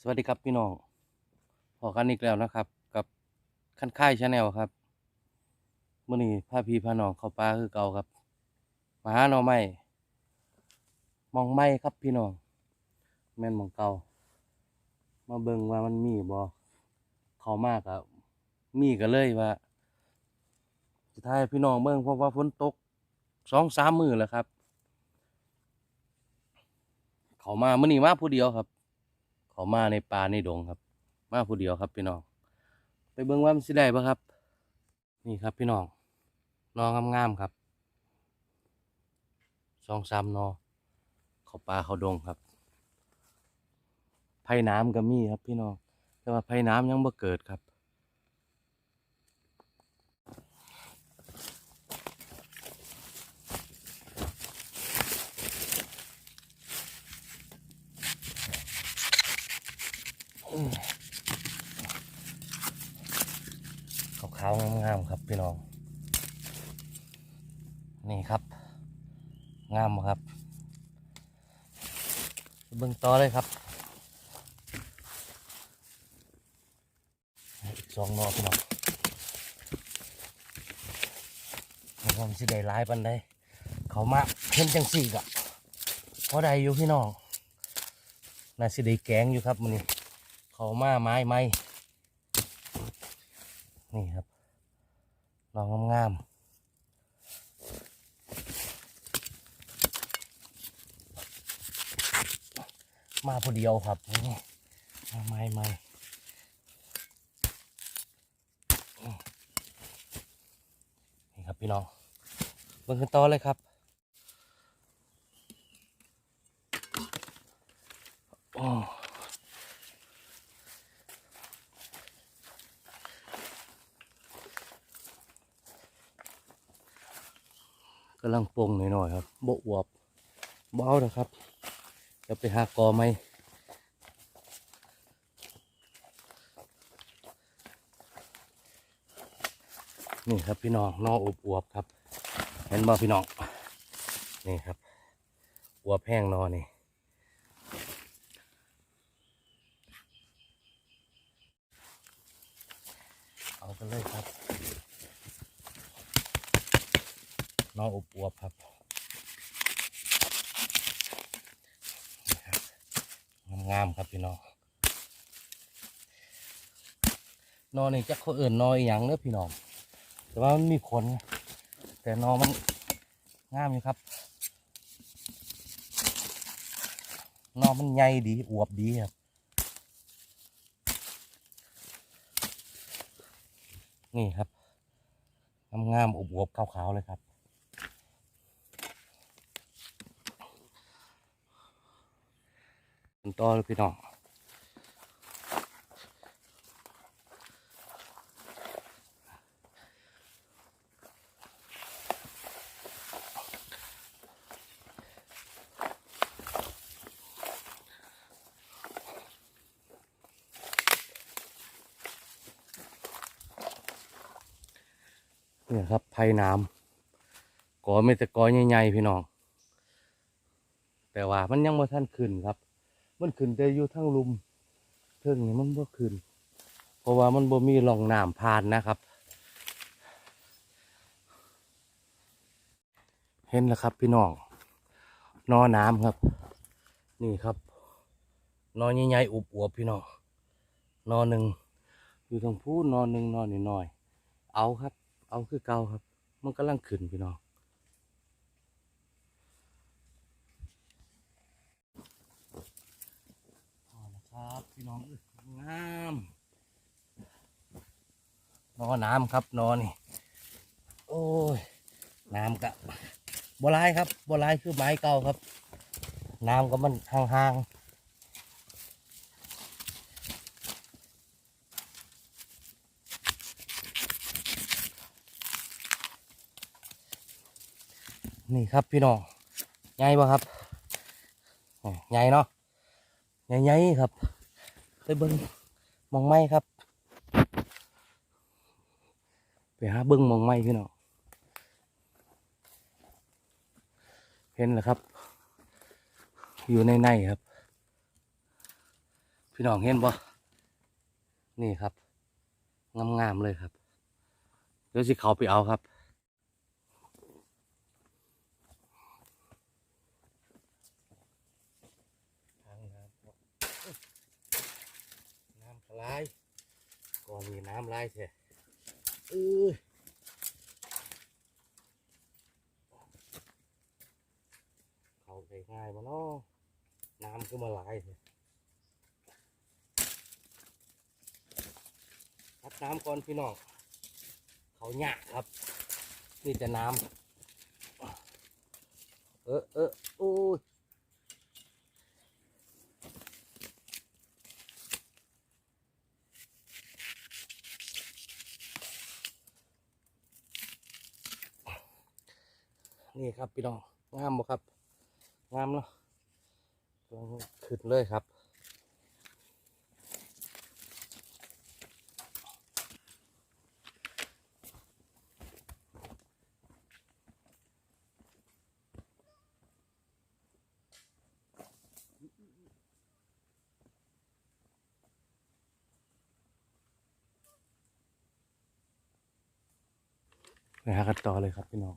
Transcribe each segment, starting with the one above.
สวัสดีครับพี่น้องพอกันอีกแล้วนะครับ กับขั้นค่ายชาแนลครับเมื่อนี้พาพี่พาน้องเข้าป่าคือเก่าครับมาหาหน่อไม้มองไม้ครับพี่น้องแม่นมองเก่ามาเบิ่งว่ามันมีบ่เขามากอะมีก็เลยว่าสุดท้ายพี่น้องเบิ่งเพราะว่าฝนตกสองสามมือแล้วครับ เขามาเมื่อนี้มาผู้เดียวครับ เขามาในป่าในดงครับ มาผู้เดียวครับพี่น้อง ไปเบิ้งว่ามันสิได้ปะครับ นี่ครับพี่น้องนองามๆครับสองสามนอเขาป่าเขาดงครับไผ่น้ำก็มีครับพี่น้อง แต่ว่าไผ่น้ำยังบ่เกิดครับ ขาวๆงามๆครับพี่น้อง นี่ครับ งามครับ เบิ่งต่อเลยครับสองนอพี่น้องมีความสิได้หลายปันได้ เขามาเห็นจังสี่กะพอได้อยู่พี่น้องน่าสิได้แกงอยู่ครับมันนี้เขามาไม้ไม้ นี่ครับลองงามๆมาพอเดียวครับนี่มาไม้ไม้นี่ครับพี่น้องเบิ่งกันต่อเลยครับโอ้ำลังปรุงหน่อยๆครับโบอวบเบเอานะครับเดี๋ยวไปหากอไหมนี่ครับพี่น้องนออบอวบๆครับเห็นบ่พี่น้องนี่ครับอวบแห้งนอนี่เอากันเลยครับ น้องอบอวบครับนี่ครับงามครับพี่น้องนอนี่จะเขาเอื่นนออหย่างเนื้อพี่น้อง แต่ว่ามันมีขนแต่นอมันงามอยู่ครับ นอมันใหญ่ดีอวบดีครับ นี่ครับงามๆอวบๆขาวๆเลยครับ เป็ นต่อเลยพี่น้องเนี่ยครับไผ่น้ำก่อไม่แต่กอใหญ่ๆพี่น้อง แต่ว่ามันยังบ่ทันขึ้นครับ มันขึ้นแต่อยู่ทั้งลุมเทิงนี่มันบ่ขึ้น เพราะว่ามันบ่มีร่องน้ำผ่านนะครับ เห็นแล้วครับพี่น้องนอน้ำครับ นี่ครับนอใหญ่ๆอุบอวบพี่น้องนอหนึ่งอยู่ตรงพูนนอหนึ่งนอนน้อยๆเอาครับ เอาคือเก่าครับ มันกำลังขึ้นพี่น้อง เอาละ ครับพี่น้องเอ้ยงามนอน้ำครับนอนี่ โอ้ย น้ำกะบัวลายครับบัวลายคือไม้เก่าครับ น้ำก็มันห่างๆนี่ครับพี่น้องใหญ่ปะครับใหญ่เนาะใหญ่ๆครับ ไปเบิ้งมองไม้ครับ ไปหาเบิ้งมองไม้พี่น้องเห็นแล้วครับ อยู่ในในครับ พี่น้องเห็นบ่นี่ครับงามๆเลยครับเดี๋ยวสิเขาไปเอาครับ ทางน้ำครับอุ๊ย น้ำกระไรก่อนมีน้ำไหลายแท้เออเขาไปง่ายมาเนาะน้ำก็มาไหลายแท้พัดน้ำก่อนพี่น้องเขาหยากครับนี่จะน้ำเออเออโอ้ย นี่ครับพี่น้องงามบ่ครับงามเนาะขึ้นเลยครับไปหากันต่อเลยครับพี่น้อง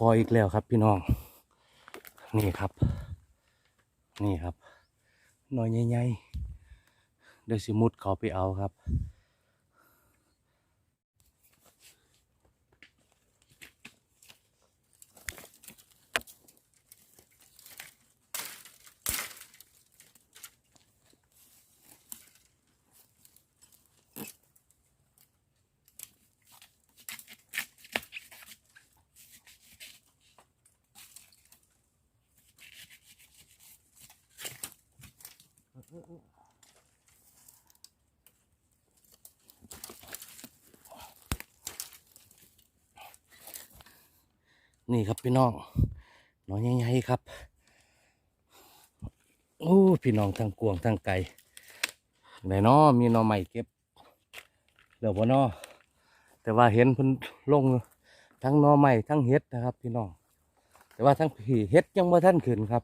พออีกแล้วครับพี่น้อง นี่ครับ นี่ครับหน่อยใหญ่ๆเดี๋ยวสิมุดเขาไปเอาครับ นี่ครับพี่น้องน้อยใหญ่ๆครับโอ้พี่น้องทั้งกวงทั้งไก่ไหนน้อมีหนอใหม่เก็บเดี๋ยวบ่นอแต่ว่าเห็นเพิ่นลงทั้งหนอใหม่ทั้งเฮ็ดนะครับ พี่น้องแต่ว่าทั้งผีเฮ็ดยังบ่ท่านขึ้นครับ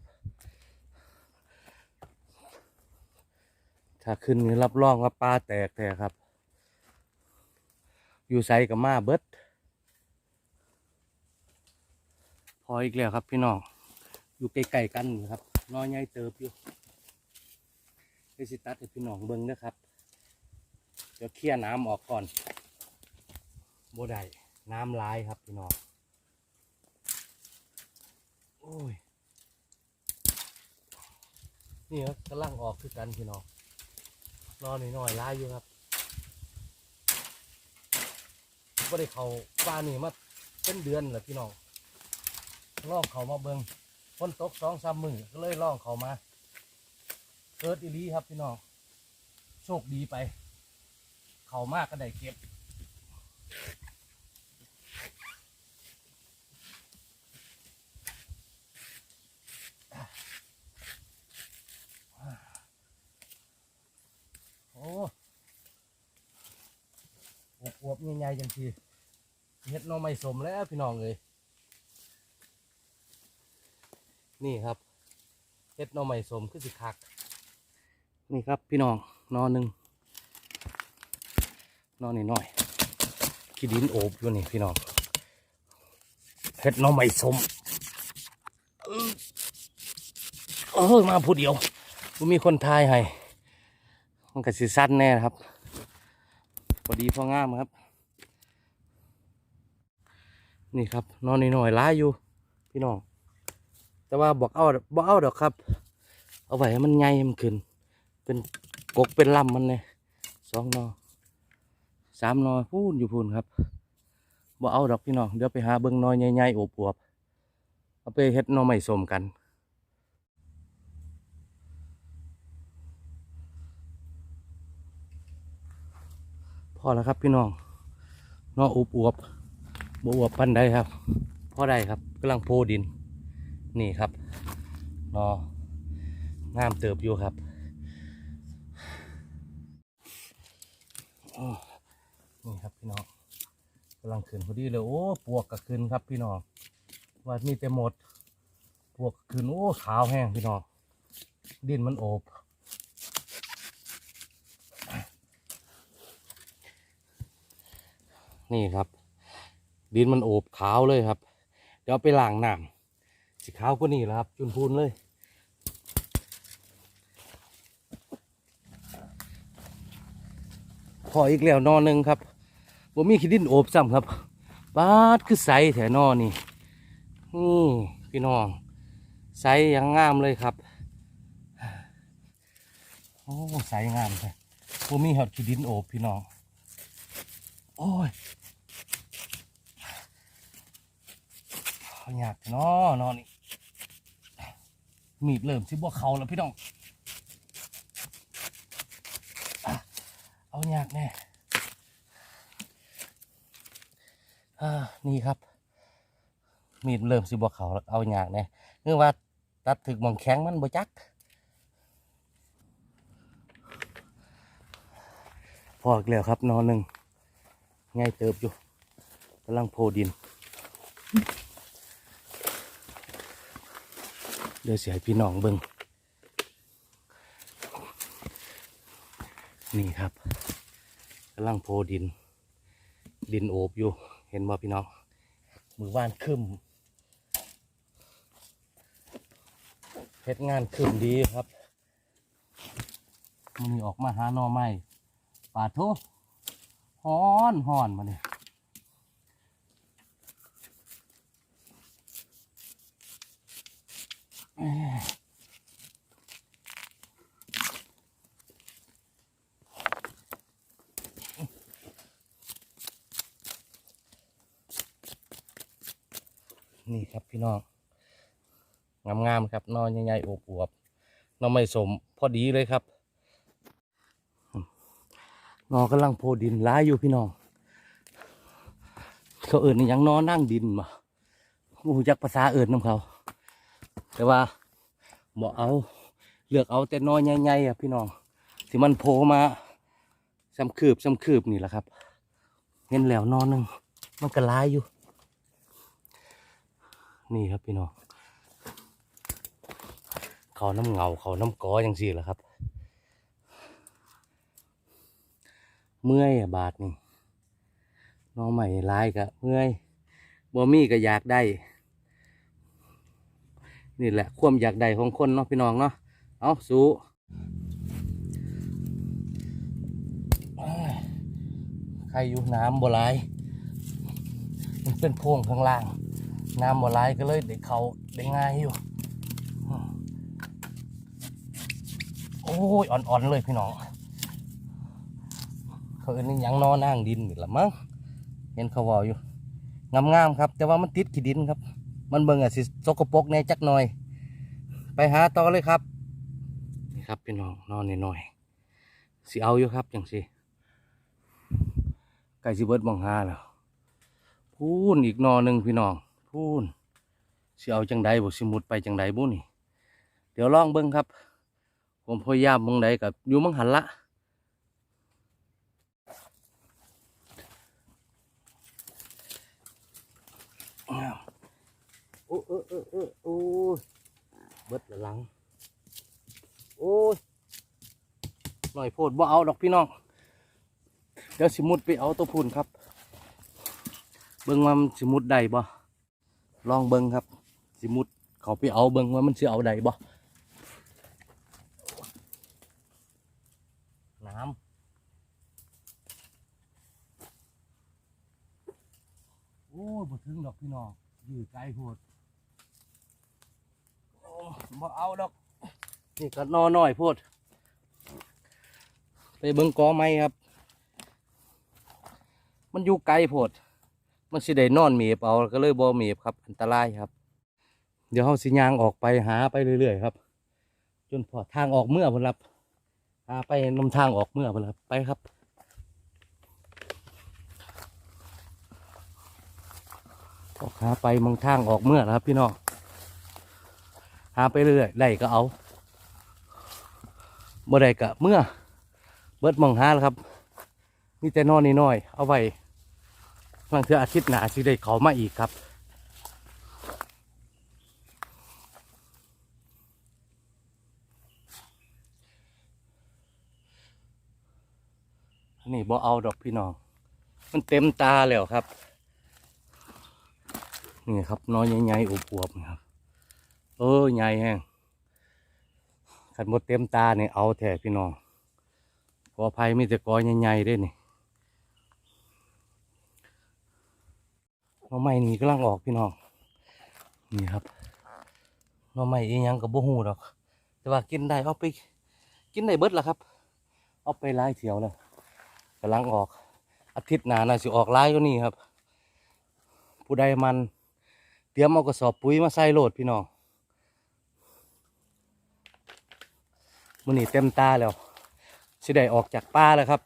ถ้าขึ้นนี่รับรองว่าปลาแตกแท้ครับ อยู่ใส่กับมาเบิดพออีกแล้วครับพี่น้อง อยู่ใกล้ๆกันนะครับน้อยใหญ่เติบอยู่ไปสิตัดให้พี่น้องเบิ้งนะครับเดี๋ยวเคลี่ยน้ำออกก่อนโบได้น้ำลายครับพี่น้องโอ้ยนี่ครับกำลังออกคือกันพี่น้อง รอหน่อยๆลายอยู่ครับก็ได้เขาปลานี่มาเป็นเดือนแล้วพี่น้องล่องเขามาเบิงฝนตกสองสามมือก็เลยล่องเขามาเกิดอีลีครับพี่น้องโชคดีไป เขามากก็ได้เก็บ โอ้ อวบใหญ่ๆจังทีเฮ็ดหน้อไม่สมแล้วพี่น้องเลยนี่ครับเฮ็ดหน่อไม้สมคือสิคัก นี่ครับพี่น้องนอนหนึ่งนอนนี่น้อยขี้ดินโอบอยู่นี่พี่น้องเฮ็ดหน่อไม้สมเออมาผู้เดียวมีคนทายให้มันก็สิสั้นแน่ครับ อดีพองามครับ นี่ครับ นอนนี่น้อยๆล้ายอยู่ พี่น้อง แต่ว่าบอกเอาบอกเอาดอกครับ เอาไว้ให้มันให้มันขึ้น เป็นกกเป็นลำมันเนี่ยสองนอสามนอพูนอยู่พูนครับบอกเอาดอกพี่น้อง เดี๋ยวไปหาเบิ้งนอยใหญ่ๆอวบเอาไปเฮ็ดนอใหม่สมกัน พอแล้วครับพี่น้องนออวบอวบบวบปั้นได้ครับพอได้ครับกำลังโพดิน นี่ครับนองามเติบอยู่ครับนี่ครับพี่น้องกำลังขึ้นพอดีเลยโอ้ปวกก็ขึ้นครับพี่น้องว่ามีแต่หมด ปวกขึ้นโอ้ขาวแห้งพี่น้องดินมันโอบ นี่ครับ ดินมันโอบขาวเลยครับ เดี๋ยวไปล้างน้ำสิขาวกว่านี้แล้วครับ จุนพูนเลยพออีกแล้วนอนหนึ่งครับบ่มีขี้ดินโอบซ้ำครับบาดคือใสแถวนอนี่นี่พี่น้องใสยังงามเลยครับโอ้ใสงามเลยบ่มีหอดขี้ดินโอบพี่น้องโอ้ยเอาอ ยากเนาะนอนนี่มีดเริ่มสิบ่เขาแล้วพี่น้องเอาอยากแน่อ่านี่ครับ มีดเริ่มสิบ่เขาแล้วเอาอยากแน่เนื่องว่าตัดถึกมองแข็งมันบ่จักพออีกแล้วครับนอนหนึ่งง่ายเติบอยู่กำลังโพดิน เดี๋ยวเสียพี่น้องเบิงนี่ครับกำลังโพดิน ดินโอบอยู่ เห็นบ่พี่น้อง มือว่านคึมเฮ็ดงานคึมดีครับมันมีออกมาหาหน่อไม้ปาดโทฮ้อนฮ้อนมาเนี่ย นี่ครับพี่น้องงามๆครับนอนใหญ่ๆอวบๆนอนไม่สมพอดีเลยครับนอนกำลังโพดินร้ายอยู่พี่น้อง เขาเอิญนี่ยังนอนนั่งดินมาบูจักภาษาเอิญน้ำเขา แต่ว่าบ่เอาเลือกเอาแต่นอนใหญ่ๆอะพี่น้องที่มันโผล่มาซ้ำคืบซ้ำคืบนี่แหละครับเห็นแล้วนอนนึงมันก็ร้ายอยู่ นี่ครับพี่น้องเขาน้ำเงาเขาน้ำกออย่างสี่แหละครับ เมื่อยอะบาทนี่น้องใหม่ร้ายกะเมื่อยบ่มีก็อยากได้ นี่แหละความอยากได้ของคนเนาะพี่น้องเนาะเอาสู้ใครอยู่น้ำบ่หลายมันเป็นโพรงข้างล่าง น้ำบ่หลายก็เลยได้เขาได้ง่ายอยู่โอ้ยอ่อนๆเลยพี่น้องเขาเอ็นยังนอนนั่งดินนี่ละมั้งเห็นเขาวาอยู่งามๆครับ แต่ว่ามันติดขี้ดินครับ มันเบิ่งอะสิสกปรกแน่จักหน่อย ไปหาต่อเลยครับนี่ครับพี่น้องนอนหน่อยๆสิเอาอยู่ครับจังสิไก่สิเบิดบังหาแล้วพูนอีกนอหนึ่งพี่น้อง พูนสิเอาจังใดบ่สิมุดไปจังใดบุนี่ เดี๋ยวลองเบิ่งครับ ผมพยายามมองใดกับอยู่มังหันละอ้าวโอ้เออเออเออโอ้ยเบิดละหลัง โอ้ยหน่อยโพดบ่เอาดอกพี่น้อง เดี๋ยวสิมุดไปเอาตัวพูนครับ เบิ่งว่ามันสิมุดได้บ่ ลองเบิ่งครับ สิมุดเขาไปเอาเบิ่งว่ามันสิเอาได้บ่น้ำโอ้ยบ่ถึงดอกพี่น้องอยู่ไกลโพดโอ้บ่เอาดอก นี่ก็นอน้อยโพดไปเบิ่งกอไม้ครับ มันอยู่ไกลโพด มันสิได้นอนเมีบเอาก็เลยบ่เมีบครับ อันตรายครับ เดี๋ยวเฮาสิยางออกไปหาไปเรื่อยๆครับ จนพอทางออกเมื่อพุ่นครับหาไปนำทางออกเมื่อพุ่นครับไปครับออกหาไปมองทางออกเมื่อนะครับ พี่น้องหาไปเรื่อยได้ก็เอาบ่ได้ก็เมื่อ เบิดมองหาแล้วครับมีแต่นอนนิดหน่อยเอาไว้ ลังเทืออาทิตย์หน้าสิได้เขามาอีกครับนี่บ่เอาดอกพี่น้อง มันเต็มตาแล้วครับ นี่ครับน้อยใหญ่ๆอวบๆนะครับ เออใหญ่แฮงขันหมดเต็มตาเนี่ยเอาแท้พี่น้องขออภัยมีแต่กอใหญ่ๆด้วยนี่ น้องใหม่นี่กำลังออกพี่น้อง นี่ครับน้องใหม่อีหยังกับโบหูดอก แต่ว่ากินได้เอาไป กินได้เบิดแล้วครับ เอาไปไล่เถียวแล้วกำลังออก อาทิตย์หน้าน่าสิออกไล่ก็นี่ครับ ผู้ใดมัน เตรียมเอากระสอบปุ๋ยมาใส่โหลดพี่น้องมันนี่เต็มตาแล้วสิได้ออกจากป่าแล้วครับ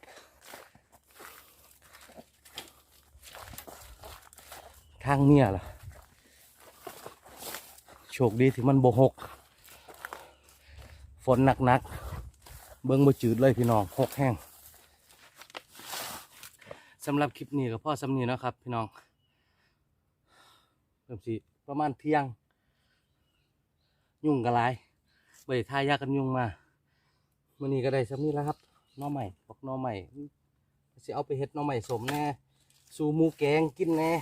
ทางเนี่ยล่ะ โชคดีที่มันบกหก ฝนหนักๆ เบิ้งบ่จืดเลยพี่น้องหกแห้งสำหรับคลิปนี้ก็พ่อสำนีนะครับ พี่น้องเริ่มสิประมาณเที่ยง ยุ่งกระไรใบทายากันยุ่งมามื่อนี้ก็ได้สักนี้แล้วครับน้อใหม่บอกน้อใหม่สิเอาไปเฮ็ดน้อใหม่สมแน่สูมูแกงกินแน่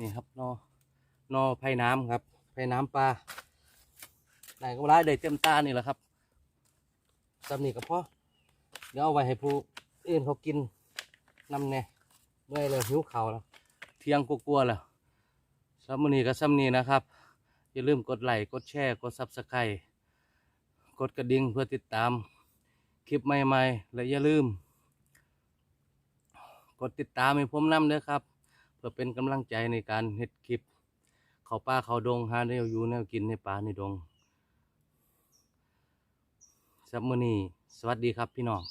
นี่ครับนอนอไผ่น้ำครับไผ่น้ำปลาได้ก็ได้ได้เต็มตานี่แหละครับสำนี้ก็พอเดี๋ยวเอาไว้ให้ผู้อื่นเขากินนำแน่เมื่อยเลยหิวเข้าแล้วเที่ยงกลัวๆแล้วสำนีก็ซ้ำนีนะครับ อย่าลืมกดไลค์กดแชร์กดซับสไครต์กดกระดิ่งเพื่อติดตามคลิปใหม่ๆ และอย่าลืม กดติดตามให้ผมนำเด้อครับ พื่อเป็นกำลังใจในการเฮ็ดคลิป เขาป้าเขาดงหาแนวอยู่แนวกินในป่าในดงสำหรับมือนี้สวัสดีครับพี่น้อง